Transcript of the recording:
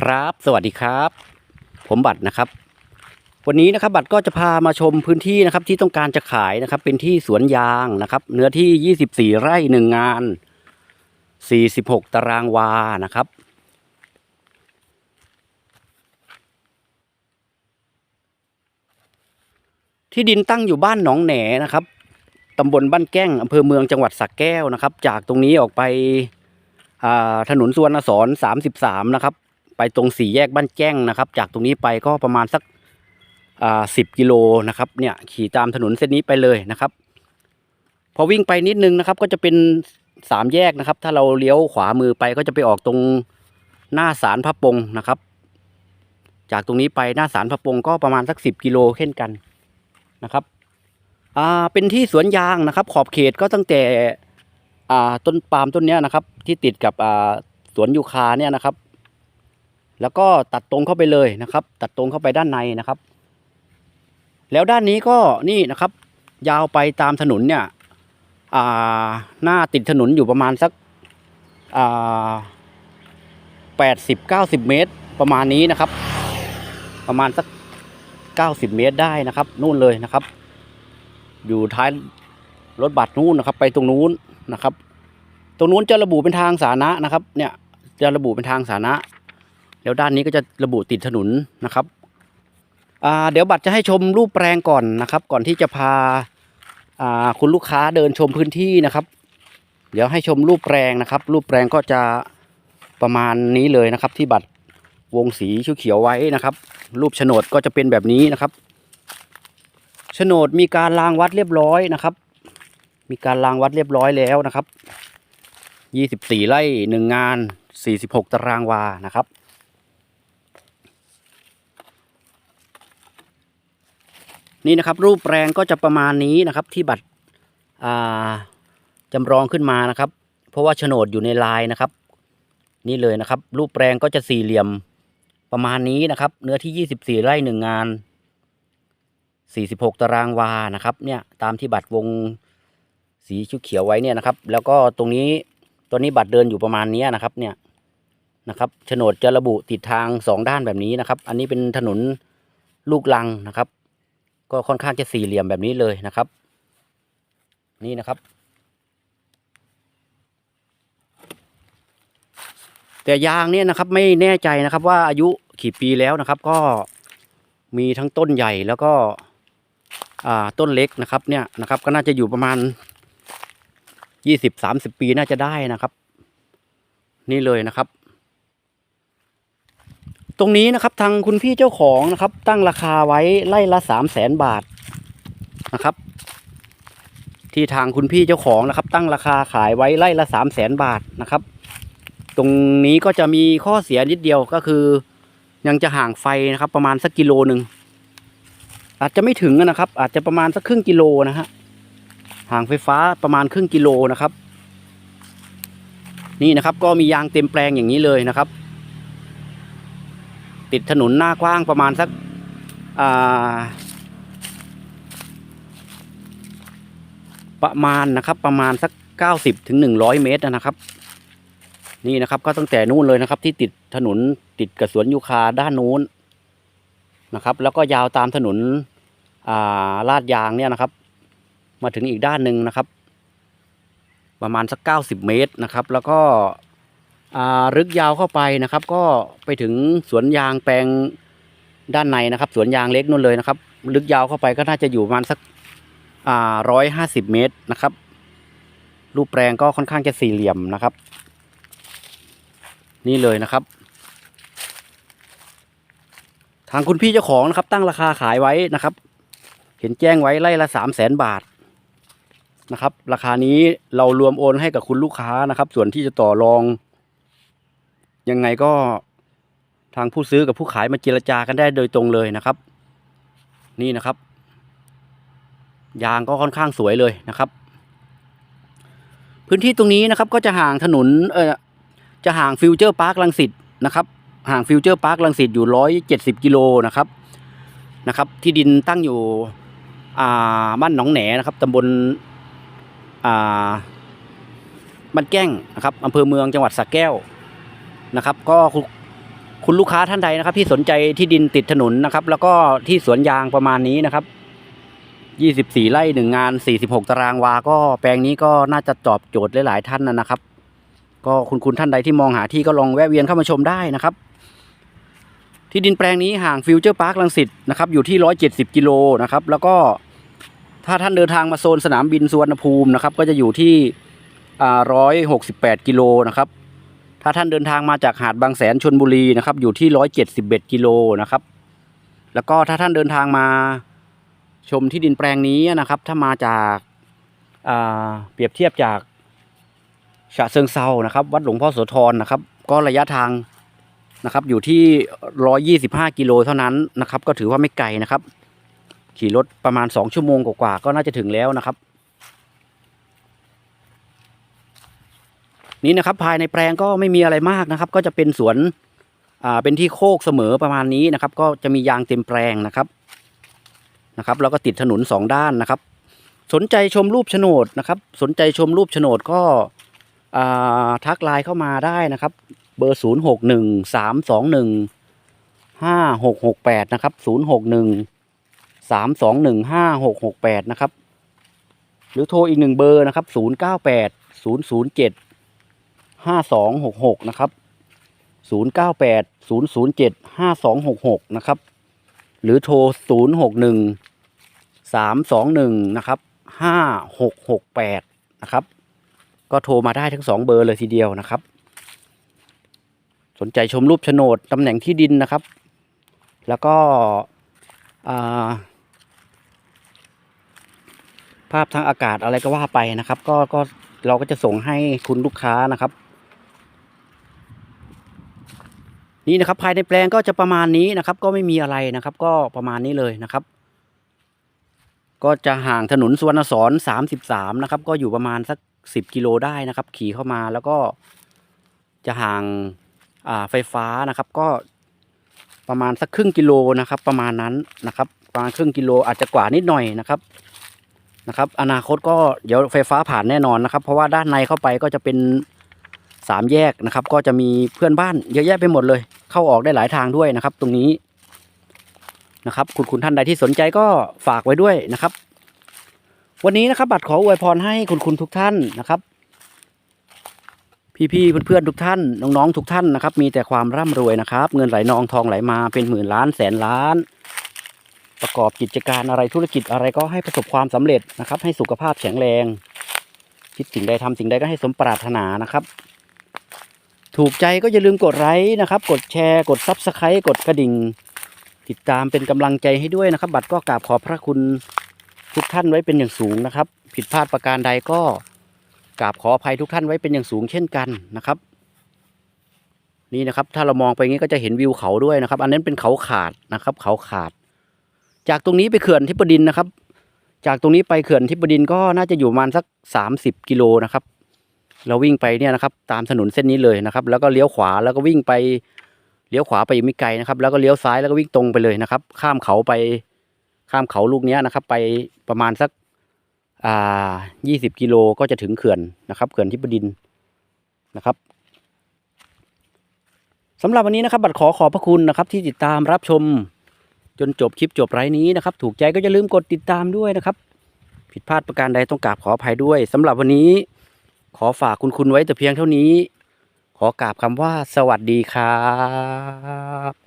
ครับ สวัสดีครับ ผมบัตรนะครับ วันนี้นะครับบัตรก็จะพามาชมพื้นที่นะครับที่ต้องการจะขายนะครับ เป็นที่สวนยางนะครับ เนื้อที่ 24 ไร่หนึ่งงาน 46 ตารางวานะครับ ที่ดินตั้งอยู่บ้านหนองแหนนะครับตำบลบ้านแก้งอำเภอเมืองจังหวัดสระแก้วนะครับ จากตรงนี้ออกไปอ่าถนนสวรรณสอสามสิบสามนะครับ ไปตรงสี่แยกบ้านแจ้งนะครับ จากตรงนี้ไปก็ประมาณสักอ่าสิบกิโลนะครับเนี่ยขี่ตามถนนเส้นนี้ไปเลยนะครับ พอวิ่งไปนิดนึงนะครับ ก็จะเป็นสามแยกนะครับ ถ้าเราเลี้ยวขวามือไปก็จะไปออกตรงหน้าศาลพระปงนะครับ จากตรงนี้ไปหน้าศาลพระปงก็ประมาณสักสิบกิโลเช่นกันนะครับอ่าเป็นที่สวนยางนะครับ ขอบเขตก็ตั้งแต่อ่าต้นปาล์มต้นเนี้ยนะครับ ที่ติดกับอ่าสวนยูคาเนี่ยนะครับ แล้วก็ตัดตรงเข้าไปเลยนะครับ ตัดตรงเข้าไปด้านในนะครับ แล้วด้านนี้ก็นี่นะครับ ยาวไปตามถนนเนี่ยหน้าติดถนนอยู่ประมาณสักแปดสิบเก้าสิบเมตรประมาณนี้นะครับ ประมาณสักเก้าสิบเมตรได้นะครับ นู่นเลยนะครับ อยู่ท้ายรถบัสนู่นนะครับ ไปตรงนู้นนะครับ ตรงนู้นจะระบุเป็นทางสาธารณะนะครับ เนี่ยจะระบุเป็นทางสาธารณะ แล้วด้านนี้ก็จะระบุติดถนนนะครับเดี๋ยวบัตรจะให้ชมรูปแปลงก่อนนะครับ ก่อนที่จะพาาคุณลูกค้าเดินชมพื้นที่นะครับ เดี๋ยวให้ชมรูปแปลงนะครับ รูปแปลงก็จะประมาณนี้เลยนะครับ ที่บัตรวงสีเขียวไว้นะครับ รูปโฉนดก็จะเป็นแบบนี้นะครับโฉนดมีการรางวัดเรียบร้อยนะครับ มีการรางวัดเรียบร้อยแล้วนะครับ 24ไร่หนึ่งงาน 46 ตารางวานะครับ นี่นะครับรูปแปลงก็จะประมาณนี้นะครับที่บัตรอ่าจำลองขึ้นมานะครับ เพราะว่าโฉนดอยู่ในลายนะครับ นี่เลยนะครับ รูปแปลงก็จะสี่เหลี่ยมประมาณนี้นะครับ เนื้อที่24ไร่หนึ่งงาน46ตารางวานะครับ เนี่ยตามที่บัตรวงสีเขียวไว้เนี่ยนะครับ แล้วก็ตรงนี้ตัวนี้บัตรเดินอยู่ประมาณนี้นะครับ เนี่ยนะครับโฉนดจะระบุติดทางสองด้านแบบนี้นะครับ อันนี้เป็นถนนลูกลังนะครับ ก็ค่อนข้างจะสี่เหลี่ยมแบบนี้เลยนะครับ นี่นะครับ แต่ยางเนี่ยนะครับไม่แน่ใจนะครับว่าอายุกี่ปีแล้วนะครับ ก็มีทั้งต้นใหญ่แล้วก็ต้นเล็กนะครับเนี่ยนะครับ ก็น่าจะอยู่ประมาณยี่สิบสามสิบปีน่าจะได้นะครับ นี่เลยนะครับ ตรงนี้นะครับทางคุณพี่เจ้าของนะครับ ตั้งราคาไว้ไล่ละสามแสนบาทนะครับ ที่ทางคุณพี่เจ้าของนะครับ ตั้งราคาขายไว้ไล่ละสามแสนบาทนะครับ ตรงนี้ก็จะมีข้อเสียนิดเดียวก็คือ ยังจะห่างไฟนะครับ ประมาณสักกิโลหนึ่งอาจจะไม่ถึงนะครับ อาจจะประมาณสักครึ่งกิโลนะฮะห่างไฟฟ้าประมาณครึ่งกิโลนะครับ นี่นะครับก็มียางเต็มแปลงอย่างนี้เลยนะครับ ติดถนนหน้ากว้างประมาณสักประมาณนะครับประมาณสักเก้าสิบถึงหนึ่งร้อยเมตรนะครับ นี่นะครับก็ตั้งแต่นู้นเลยนะครับ ที่ติดถนนติดกับสวนยูคาด้านนู้นนะครับ แล้วก็ยาวตามถนนาลาดยางเนี่ยนะครับ มาถึงอีกด้านหนึ่งนะครับ ประมาณสักเก้าสิบเมตรนะครับ แล้วก็ ลึกยาวเข้าไปนะครับ ก็ไปถึงสวนยางแปลงด้านในนะครับ สวนยางเล็กนู่นเลยนะครับ ลึกยาวเข้าไปก็น่าจะอยู่ประมาณสักร้อยห้าสิบเมตรนะครับ รูปแปลงก็ค่อนข้างจะสี่เหลี่ยมนะครับ นี่เลยนะครับ ทางคุณพี่เจ้าของนะครับ ตั้งราคาขายไว้นะครับ เห็นแจ้งไว้ไล่ละสามแสนบาทนะครับ ราคานี้เรารวมโอนให้กับคุณลูกค้านะครับ ส่วนที่จะต่อรอง ยังไงก็ทางผู้ซื้อกับผู้ขายมาเจรจากันได้โดยตรงเลยนะครับ นี่นะครับ ยางก็ค่อนข้างสวยเลยนะครับ พื้นที่ตรงนี้นะครับก็จะห่างถนนเออจะห่างฟิวเจอร์พาร์คลังสิตนะครับ ห่างฟิวเจอร์พาร์คลังสิตอยู่ร้อยเจ็ดสิบกิโลนะครับนะครับ ที่ดินตั้งอยู่อ่าบ้านหนองแหนนะครับตำบลอ่าบ้านแก้งนะครับอำเภอเมืองจังหวัดสระแก้ว นะครับ ก็คุณคุณลูกค้าท่านใดนะครับ ที่สนใจที่ดินติดถนนนะครับ แล้วก็ที่สวนยางประมาณนี้นะครับ24ไร่หนึ่งงาน46ตารางวา ก็แปลงนี้ก็น่าจะตอบโจทย์หลาย ๆ ท่านนะครับ ก็คุณคุณท่านใดที่มองหาที่ก็ลองแวะเวียนเข้ามาชมได้นะครับ ที่ดินแปลงนี้ห่างฟิวเจอร์พาร์คลังสิตนะครับ อยู่ที่170กิโลนะครับ แล้วก็ถ้าท่านเดินทางมาโซนสนามบินสุวรรณภูมินะครับ ก็จะอยู่ที่อ่า168กิโลนะครับ ถ้าท่านเดินทางมาจากหาดบางแสนชนบุรีนะครับ อยู่ที่171กิโลนะครับ แล้วก็ถ้าท่านเดินทางมาชมที่ดินแปลงนี้นะครับ ถ้ามาจากาเปรียบเทียบจากฉะเชิงเซานะครับ วัดหลวงพ่อโสธรนะครับ ก็ระยะทางนะครับ อยู่ที่125กิโลเท่านั้นนะครับ ก็ถือว่าไม่ไกลนะครับ ขี่รถประมาณ2ชั่วโมงกว่าๆก็น่าจะถึงแล้วนะครับ นี้นะครับภายในแปลงก็ไม่มีอะไรมากนะครับ ก็จะเป็นสวนอ่าเป็นที่โคกเสมอประมาณนี้นะครับ ก็จะมียางเต็มแปลงนะครับนะครับ แล้วก็ติดถนนสองด้านนะครับ สนใจชมรูปโฉนดนะครับ สนใจชมรูปโฉนดก็ทักไลน์เข้ามาได้นะครับ เบอร์ 0 6 1 3 2 1 5 6 6 8 นะครับ 0 6 1 3 2 1 5 6 6 8 นะครับ หรือโทรอีกหนึ่งเบอร์นะครับ 0 9 8 0 0 7 ห้าสองหกหกนะครับศูนย์เก้าแปดศูนย์ศูนย์เจ็ดห้าสองหกหกนะครับ หรือโทรศูนย์หกหนึ่งสามสองหนึ่งนะครับห้าหกหกแปดนะครับ ก็โทรมาได้ทั้งสองเบอร์เลยทีเดียวนะครับ สนใจชมรูปโฉนดตำแหน่งที่ดินนะครับ แล้วก็ภาพทางอากาศอะไรก็ว่าไปนะครับ ก็ก็เราก็จะส่งให้คุณลูกค้านะครับ นี่นะครับภายในแปลงก็จะประมาณนี้นะครับ ก็ไม่มีอะไรนะครับ ก็ประมาณนี้เลยนะครับ ก็จะห่างถนนสุวรรณสอนสามสิบสามนะครับ ก็อยู่ประมาณสักสิบกิโลได้นะครับ ขี่เข้ามาแล้วก็จะห่างอ่าไฟฟ้านะครับ ก็ประมาณสักครึ่งกิโลนะครับ ประมาณนั้นนะครับ ประมาณครึ่งกิโลอาจจะกว่านิดหน่อยนะครับนะครับ อนาคตก็เดี๋ยวไฟฟ้าผ่านแน่นอนนะครับ เพราะว่าด้านในเข้าไปก็จะเป็น สามแยกนะครับ ก็จะมีเพื่อนบ้านเยอะแยะไปหมดเลย เข้าออกได้หลายทางด้วยนะครับ ตรงนี้นะครับ คุณคุณท่านใดที่สนใจก็ฝากไว้ด้วยนะครับ วันนี้นะครับ บัตรขออวยพรให้คุณคุณทุกท่านนะครับ พี่ๆเพื่อนๆทุกท่านน้องๆทุกท่านนะครับ มีแต่ความร่ำรวยนะครับ เงินไหลนองทองไหลมาเป็นหมื่นล้านแสนล้านประกอบกิจการอะไรธุรกิจอะไรก็ให้ประสบความสำเร็จนะครับ ให้สุขภาพแข็งแรง คิดสิ่งใดทำสิ่งใดก็ให้สมปรารถนานะครับ ถูกใจก็อย่าลืมกดไลค์นะครับ กดแชร์กดซับสไครต์กดกระดิ่ง ติดตามเป็นกำลังใจให้ด้วยนะครับ บัตรก็กราบขอบพระคุณทุกท่านไว้เป็นอย่างสูงนะครับ ผิดพลาดประการใดก็กราบขออภัยทุกท่านไว้เป็นอย่างสูงเช่นกันนะครับ นี่นะครับ ถ้าเรามองไปงี้ก็จะเห็นวิวเขาด้วยนะครับ อันนั้นเป็นเขาขาดนะครับ เขาขาด จากตรงนี้ไปเขื่อนทิพดินนะครับ จากตรงนี้ไปเขื่อนทิพดินก็น่าจะอยู่ประมาณสักสามสิบกิโลนะครับ เราวิ่งไปเนี่ยนะครับตามถนนเส้นนี้เลยนะครับ แล้วก็เลี้ยวขวาแล้วก็วิ่งไปเลี้ยวขวาไปไม่ไกลนะครับ แล้วก็เลี้ยวซ้ายแล้วก็วิ่งตรงไปเลยนะครับ ข้ามเขาไปข้ามเขาลูกนี้นะครับ ไปประมาณสักอ่ายี่สิบกิโลก็จะถึงเขื่อนนะครับ เขื่อนทิพดินนะครับสำหรับวันนี้นะครับ บัตรขอขอบพระคุณนะครับ ที่ติดตามรับชมจนจบคลิปจบไลฟ์นี้นะครับ ถูกใจก็อย่าลืมกดติดตามด้วยนะครับ ผิดพลาดประการใดต้องกราบขออภัยด้วยสำหรับวันนี้ ขอฝากคุณคุณไว้แต่เพียงเท่านี้ ขอกราบคำว่าสวัสดีครับ